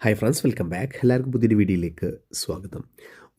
Hi friends welcome back എല്ലാവർക്കും പുതിയൊരു വീഡിയോയിലേക്ക് സ്വാഗതം.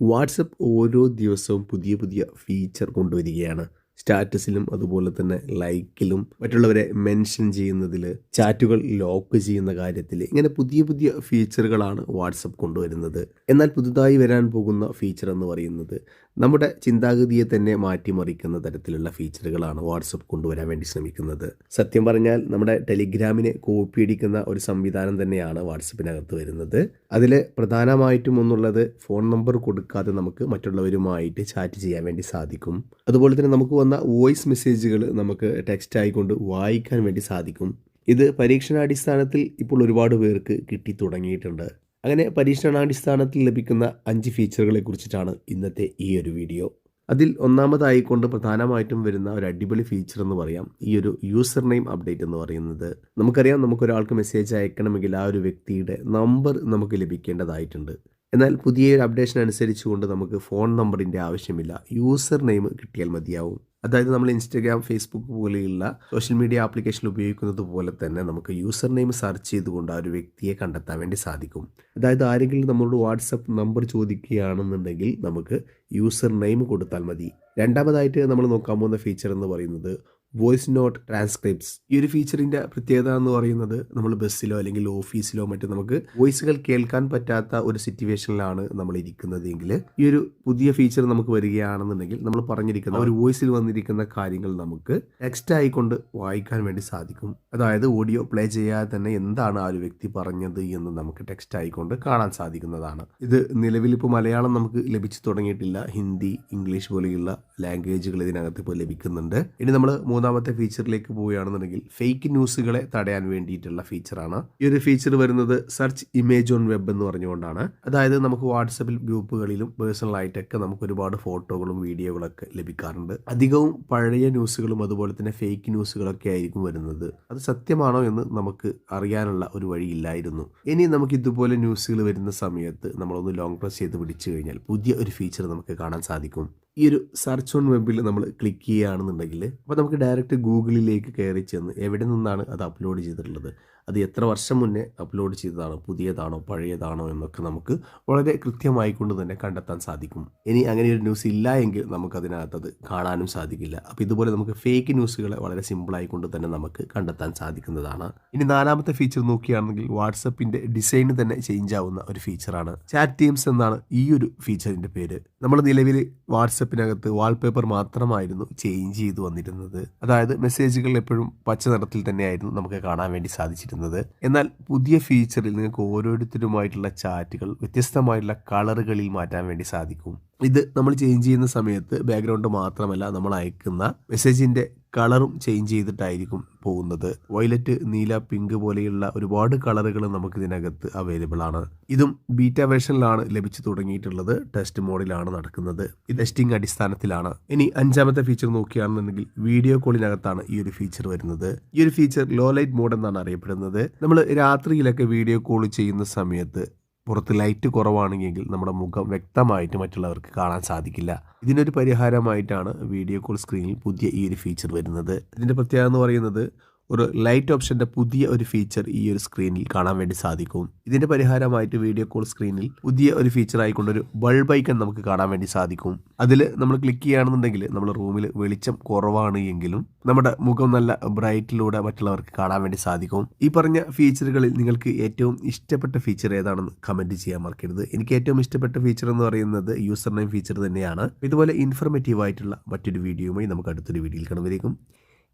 വാട്സപ്പ് ഓരോ ദിവസവും പുതിയ പുതിയ ഫീച്ചർ കൊണ്ടുവരികയാണ്. സ്റ്റാറ്റസിലും അതുപോലെ തന്നെ ലൈക്കിലും മറ്റുള്ളവരെ മെൻഷൻ ചെയ്യുന്നതിൽ ചാറ്റുകൾ ലോക്ക് ചെയ്യുന്ന കാര്യത്തിൽ ഇങ്ങനെ പുതിയ പുതിയ ഫീച്ചറുകളാണ് വാട്സപ്പ് കൊണ്ടുവരുന്നത്. എന്നാൽ പുതുതായി വരാൻ പോകുന്ന ഫീച്ചർ എന്ന് പറയുന്നത് നമ്മുടെ ചിന്താഗതിയെ തന്നെ മാറ്റിമറിക്കുന്ന തരത്തിലുള്ള ഫീച്ചറുകളാണ് വാട്സപ്പ് കൊണ്ടുവരാൻ വേണ്ടി ശ്രമിക്കുന്നത്. സത്യം പറഞ്ഞാൽ നമ്മുടെ ടെലിഗ്രാമിനെ കോപ്പി അടിക്കുന്ന ഒരു സംവിധാനം തന്നെയാണ് വാട്സപ്പിനകത്ത് വരുന്നത്. അതിൽ പ്രധാനമായിട്ടും ഒന്നുള്ളത് ഫോൺ നമ്പർ കൊടുക്കാതെ നമുക്ക് മറ്റുള്ളവരുമായിട്ട് ചാറ്റ് ചെയ്യാൻ വേണ്ടി സാധിക്കും. അതുപോലെ തന്നെ നമുക്ക് വന്ന വോയിസ് മെസ്സേജുകൾ നമുക്ക് ടെക്സ്റ്റ് ആയിക്കൊണ്ട് വായിക്കാൻ വേണ്ടി സാധിക്കും. ഇത് പരീക്ഷണാടിസ്ഥാനത്തിൽ ഇപ്പോൾ ഒരുപാട് പേർക്ക് കിട്ടി തുടങ്ങിയിട്ടുണ്ട്. അങ്ങനെ പരീക്ഷണാടിസ്ഥാനത്തിൽ ലഭിക്കുന്ന അഞ്ച് ഫീച്ചറുകളെ കുറിച്ചിട്ടാണ് ഇന്നത്തെ ഈ ഒരു വീഡിയോ അതിൽ ഒന്നാമതായിക്കൊണ്ട് പ്രധാനമായിട്ടും വരുന്ന ഒരു അടിപൊളി ഫീച്ചർ എന്ന് പറയാം. ഈ ഒരു യൂസർ നെയിം അപ്ഡേറ്റ് എന്ന് പറയുന്നത്. നമുക്കറിയാം നമുക്കൊരാൾക്ക് മെസ്സേജ് അയക്കണമെങ്കിൽ ആ ഒരു വ്യക്തിയുടെ നമ്പർ നമുക്ക് ലഭിക്കേണ്ടതായിട്ടുണ്ട്. എന്നാൽ പുതിയ ഒരു അപ്ഡേഷൻ അനുസരിച്ചുകൊണ്ട് നമുക്ക് ഫോൺ നമ്പറിന്റെ ആവശ്യമില്ല. യൂസർ നെയിം കിട്ടിയാൽ മതിയാവും. അതായത് നമ്മൾ ഇൻസ്റ്റഗ്രാം ഫേസ്ബുക്ക് പോലെയുള്ള സോഷ്യൽ മീഡിയ ആപ്ലിക്കേഷൻ ഉപയോഗിക്കുന്നത് പോലെ തന്നെ നമുക്ക് യൂസർ നെയിം സെർച്ച് ചെയ്തുകൊണ്ട് ആ ഒരു വ്യക്തിയെ കണ്ടെത്താൻ വേണ്ടി സാധിക്കും. അതായത് ആരെങ്കിലും നമ്മളോട് വാട്സപ്പ് നമ്പർ ചോദിക്കുകയാണെന്നുണ്ടെങ്കിൽ നമുക്ക് യൂസർ നെയിം കൊടുത്താൽ മതി. രണ്ടാമതായിട്ട് നമ്മൾ നോക്കാൻ പോകുന്ന ഫീച്ചർ എന്ന് പറയുന്നത് വോയിസ് നോട്ട് ട്രാൻസ്ക്രിപ്റ്റ്സ്. ഈ ഒരു ഫീച്ചറിന്റെ പ്രത്യേകത എന്ന് പറയുന്നത് നമ്മൾ ബസ്സിലോ അല്ലെങ്കിൽ ഓഫീസിലോ മറ്റും നമുക്ക് വോയിസുകൾ കേൾക്കാൻ പറ്റാത്ത ഒരു സിറ്റുവേഷനിലാണ് നമ്മൾ ഇരിക്കുന്നതെങ്കിൽ ഈ ഒരു പുതിയ ഫീച്ചർ നമുക്ക് വരികയാണെന്നുണ്ടെങ്കിൽ നമ്മൾ പറഞ്ഞിരിക്കുന്ന ഒരു വോയിസിൽ വന്നിരിക്കുന്ന കാര്യങ്ങൾ നമുക്ക് ടെക്സ്റ്റ് ആയിക്കൊണ്ട് വായിക്കാൻ വേണ്ടി സാധിക്കും. അതായത് ഓഡിയോ പ്ലേ ചെയ്യാതെ തന്നെ എന്താണ് ആ ഒരു വ്യക്തി പറഞ്ഞത് എന്ന് നമുക്ക് ടെക്സ്റ്റ് ആയിക്കൊണ്ട് കാണാൻ സാധിക്കുന്നതാണ്. ഇത് നിലവിൽ ഇപ്പോൾ മലയാളം നമുക്ക് ലഭിച്ചു തുടങ്ങിയിട്ടില്ല. ഹിന്ദി ഇംഗ്ലീഷ് പോലെയുള്ള ലാംഗ്വേജുകൾ ഇതിനകത്ത് ഇപ്പോൾ ലഭിക്കുന്നുണ്ട്. ഇനി നമ്മൾ മൂന്നാമത്തെ ഫീച്ചറിലേക്ക് പോവുകയാണെന്നുണ്ടെങ്കിൽ ഫേക്ക് ന്യൂസുകളെ തടയാൻ വേണ്ടിയിട്ടുള്ള ഫീച്ചറാണ് ഈ ഒരു ഫീച്ചർ വരുന്നത് സെർച്ച് ഇമേജ് ഓൺ വെബ് എന്ന് പറഞ്ഞുകൊണ്ടാണ്. അതായത് നമുക്ക് വാട്സപ്പിൽ ഗ്രൂപ്പുകളിലും പേഴ്സണൽ ആയിട്ടൊക്കെ നമുക്ക് ഒരുപാട് ഫോട്ടോകളും വീഡിയോകളൊക്കെ ലഭിക്കാറുണ്ട്. അധികവും പഴയ ന്യൂസുകളും അതുപോലെ തന്നെ ഫേക്ക് ന്യൂസുകളൊക്കെ ആയിരിക്കും വരുന്നത്. അത് സത്യമാണോ എന്ന് നമുക്ക് അറിയാനുള്ള ഒരു വഴിയില്ലായിരുന്നു. ഇനി നമുക്ക് ഇതുപോലെ ന്യൂസുകൾ വരുന്ന സമയത്ത് നമ്മളൊന്ന് ലോങ് പ്രസ് ചെയ്ത് പിടിച്ചു കഴിഞ്ഞാൽ പുതിയ ഒരു ഫീച്ചർ നമുക്ക് കാണാൻ സാധിക്കും. ഈ ഒരു സെർച്ച് ഓൺ വെബിൽ നമ്മൾ ക്ലിക്ക് ചെയ്യുകയാണെന്നുണ്ടെങ്കിൽ അപ്പോൾ നമുക്ക് ഡയറക്റ്റ് ഗൂഗിളിലേക്ക് കയറി ചെന്ന് എവിടെ നിന്നാണ് അത് അപ്ലോഡ് ചെയ്തിട്ടുള്ളത്? അത് എത്ര വർഷം മുന്നേ അപ്ലോഡ് ചെയ്തതാണോ പുതിയതാണോ പഴയതാണോ എന്നൊക്കെ നമുക്ക് വളരെ കൃത്യമായി കൊണ്ട് തന്നെ കണ്ടെത്താൻ സാധിക്കും. ഇനി അങ്ങനെ ഒരു ന്യൂസ് ഇല്ല എങ്കിൽ നമുക്കതിനകത്ത് അത് കാണാനും സാധിക്കില്ല. അപ്പോൾ ഇതുപോലെ നമുക്ക് ഫേക്ക് ന്യൂസുകളെ വളരെ സിമ്പിളായി കൊണ്ട് തന്നെ നമുക്ക് കണ്ടെത്താൻ സാധിക്കുന്നതാണ്. ഇനി നാലാമത്തെ ഫീച്ചർ നോക്കുകയാണെങ്കിൽ വാട്സപ്പിന്റെ ഡിസൈൻ തന്നെ ചേഞ്ച് ആവുന്ന ഒരു ഫീച്ചറാണ് ചാറ്റ് ടീംസ് എന്നാണ് ഈ ഒരു ഫീച്ചറിന്റെ പേര്. നമ്മൾ നിലവിൽ വാട്സപ്പിനകത്ത് വാൾപേപ്പർ മാത്രമായിരുന്നു ചേഞ്ച് ചെയ്തു വന്നിരുന്നത്. അതായത് മെസ്സേജുകൾ എപ്പോഴും പച്ച നിറത്തിൽ തന്നെയായിരുന്നു നമുക്ക് കാണാൻ വേണ്ടി സാധിച്ചിരുന്നത്. എന്നാൽ പുതിയ ഫീച്ചറിൽ നിങ്ങൾക്ക് ഓരോരുത്തരുമായിട്ടുള്ള ചാറ്റുകൾ വ്യത്യസ്തമായിട്ടുള്ള കളറുകളിൽ മാറ്റാൻ വേണ്ടി സാധിക്കും. ഇത് നമ്മൾ ചേഞ്ച് ചെയ്യുന്ന സമയത്ത് ബാക്ക്ഗ്രൗണ്ട് മാത്രമല്ല നമ്മൾ അയക്കുന്ന മെസ്സേജിന്റെ കളറും ചേഞ്ച് ചെയ്തിട്ടായിരിക്കും പോകുന്നത്. വയലറ്റ് നീല പിങ്ക് പോലെയുള്ള ഒരുപാട് കളറുകൾ നമുക്ക് ഇതിനകത്ത് അവൈലബിൾ ആണ്. ഇതും ബീറ്റ വേർഷനിലാണ് ലഭിച്ചു തുടങ്ങിയിട്ടുള്ളത്. ടെസ്റ്റ് മോഡിലാണ് നടക്കുന്നത്. ഇത് ടെസ്റ്റിംഗ് അടിസ്ഥാനത്തിലാണ്. ഇനി അഞ്ചാമത്തെ ഫീച്ചർ നോക്കുകയാണെന്നുണ്ടെങ്കിൽ വീഡിയോ കോളിനകത്താണ് ഈ ഒരു ഫീച്ചർ വരുന്നത്. ഈ ഒരു ഫീച്ചർ ലോ ലൈറ്റ് മോഡ് എന്നാണ് അറിയപ്പെടുന്നത്. നമ്മൾ രാത്രിയിലൊക്കെ വീഡിയോ കോൾ ചെയ്യുന്ന സമയത്ത് പുറത്ത് ലൈറ്റ് കുറവാണെങ്കിൽ നമ്മുടെ മുഖം വ്യക്തമായിട്ട് മറ്റുള്ളവർക്ക് കാണാൻ സാധിക്കില്ല. ഇതിനൊരു പരിഹാരമായിട്ടാണ് വീഡിയോ കോൾ സ്ക്രീനിൽ പുതിയ ഈ ഒരു ഫീച്ചർ വരുന്നത്. ഇതിന്റെ പ്രത്യേകത എന്ന് പറയുന്നത് ഒരു ലൈറ്റ് ഓപ്ഷന്റെ പുതിയ ഒരു ഫീച്ചർ ഈ ഒരു സ്ക്രീനിൽ കാണാൻ വേണ്ടി സാധിക്കും. ഇതിന്റെ പരിഹാരമായിട്ട് വീഡിയോ കോൾ സ്ക്രീനിൽ പുതിയ ഒരു ഫീച്ചർ ആയിക്കൊണ്ടൊരു ബൾബ് ഐക്കൺ നമുക്ക് കാണാൻ വേണ്ടി സാധിക്കും. അതിൽ നമ്മൾ ക്ലിക്ക് ചെയ്യുകയാണെന്നുണ്ടെങ്കിൽ നമ്മൾ റൂമിൽ വെളിച്ചം കുറവാണ് എങ്കിലും നമ്മുടെ മുഖം നല്ല ബ്രൈറ്റിലൂടെ മറ്റുള്ളവർക്ക് കാണാൻ വേണ്ടി സാധിക്കും. ഈ പറഞ്ഞ ഫീച്ചറുകളിൽ നിങ്ങൾക്ക് ഏറ്റവും ഇഷ്ടപ്പെട്ട ഫീച്ചർ ഏതാണെന്ന് കമന്റ് ചെയ്യാൻ മറക്കരുത്. എനിക്ക് ഏറ്റവും ഇഷ്ടപ്പെട്ട ഫീച്ചർ എന്ന് പറയുന്നത് യൂസർ നെയിം ഫീച്ചർ തന്നെയാണ്. ഇതുപോലെ ഇൻഫർമേറ്റീവ് ആയിട്ടുള്ള മറ്റൊരു വീഡിയോയുമായി നമുക്ക് അടുത്തൊരു വീഡിയോയിൽ കണ്ടുവരേക്കും.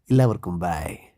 എല്ലാവർക്കും ബൈ